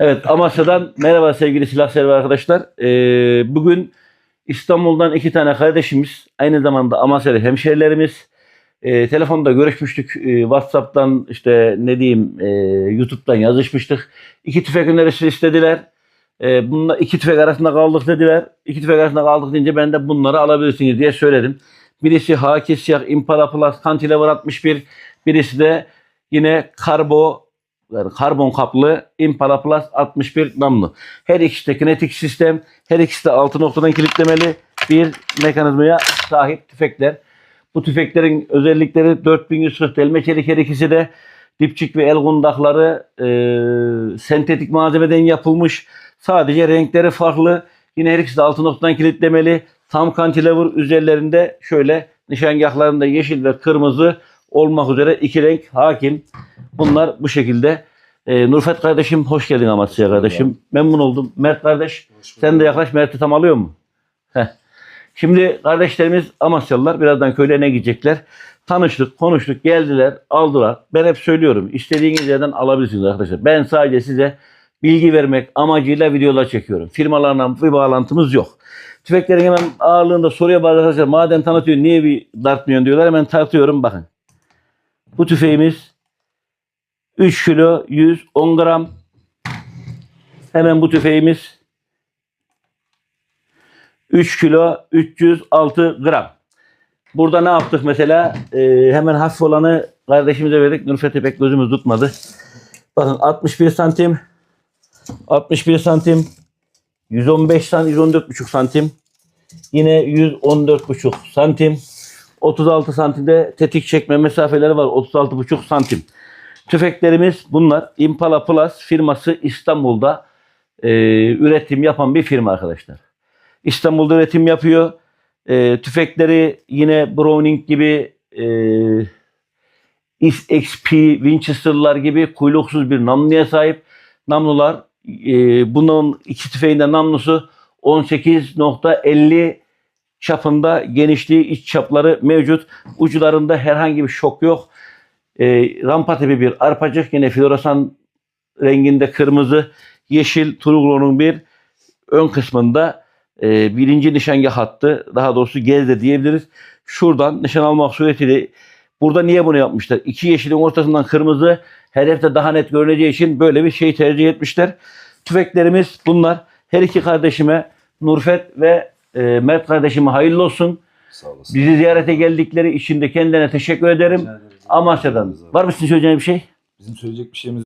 Evet Amasya'dan merhaba sevgili silah sever arkadaşlar. Ee, bugün İstanbul'dan iki tane kardeşimiz aynı zamanda Amasya'da hemşehrilerimiz. Ee, telefonda görüşmüştük. Ee, Whatsapp'tan işte ne diyeyim e, YouTube'dan yazışmıştık. İki tüfek önerisi istediler. Ee, bunlar iki tüfek arasında kaldık dediler. İki tüfek arasında kaldık deyince ben de bunları alabilirsiniz diye söyledim. Birisi Haki Siyah Impala Plus Cantilever 61. Birisi de yine Karbo yani karbon kaplı Impala Plus 61 namlu. Her ikisi de kinetik sistem, her ikisi de altı noktadan kilitlemeli bir mekanizmaya sahip tüfekler. Bu tüfeklerin özellikleri 4140 delme çelik her ikisi de dipçik ve el kundakları e, sentetik malzemeden yapılmış. Sadece renkleri farklı. Yine her ikisi de altı noktadan kilitlemeli. Tam cantilever üzerlerinde şöyle nişangahlarında yeşil ve kırmızı olmak üzere iki renk hakim. Bunlar bu şekilde. Ee, Nurfet kardeşim hoş geldin Amasya'ya kardeşim. Memnun oldum. Mert kardeş sen de yaklaş. Mert'i tam alıyor mu? Heh. Şimdi kardeşlerimiz Amasyalılar birazdan köylerine gidecekler. Tanıştık, konuştuk, geldiler, aldılar. Ben hep söylüyorum. istediğiniz yerden alabilirsiniz arkadaşlar. Ben sadece size bilgi vermek amacıyla videolar çekiyorum. Firmalarla bir bağlantımız yok. Tüfeklerin hemen ağırlığında soruya bazı arkadaşlar madem tanıtıyorsun niye bir dartmıyorsun diyorlar. Hemen tartıyorum bakın. Bu tüfeğimiz 3 kilo 110 gram. Hemen bu tüfeğimiz 3 kilo 306 gram. Burada ne yaptık mesela? Ee, hemen hafif olanı kardeşimize verdik. Nurfet'e pek gözümüz tutmadı. Bakın 61 santim 61 santim 115 santim 114,5 santim yine 114,5 santim 36 santimde tetik çekme mesafeleri var 36,5 santim. Tüfeklerimiz bunlar. Impala Plus firması İstanbul'da e, üretim yapan bir firma arkadaşlar. İstanbul'da üretim yapıyor. E, tüfekleri yine Browning gibi e, XP, Winchester'lar gibi kuyruksuz bir namluya sahip. Namlular e, bunun iki tüfeğinde namlusu 18.50 çapında genişliği iç çapları mevcut. Uçlarında herhangi bir şok yok. E, rampa tipi bir arpacık yine floresan renginde kırmızı, yeşil Turuglo'nun bir ön kısmında e, birinci nişangah hattı daha doğrusu gezde diyebiliriz. Şuradan nişan almak suretiyle burada niye bunu yapmışlar? İki yeşilin ortasından kırmızı hedefte daha net görüneceği için böyle bir şey tercih etmişler. Tüfeklerimiz bunlar. Her iki kardeşime Nurfet ve e, Mert kardeşime hayırlı olsun. Sağ olasın. Bizi ziyarete geldikleri için de kendilerine teşekkür ederim. Amasya'dan. Var mı sizin söyleyeceğiniz bir şey? Bizim söyleyecek bir şeyimiz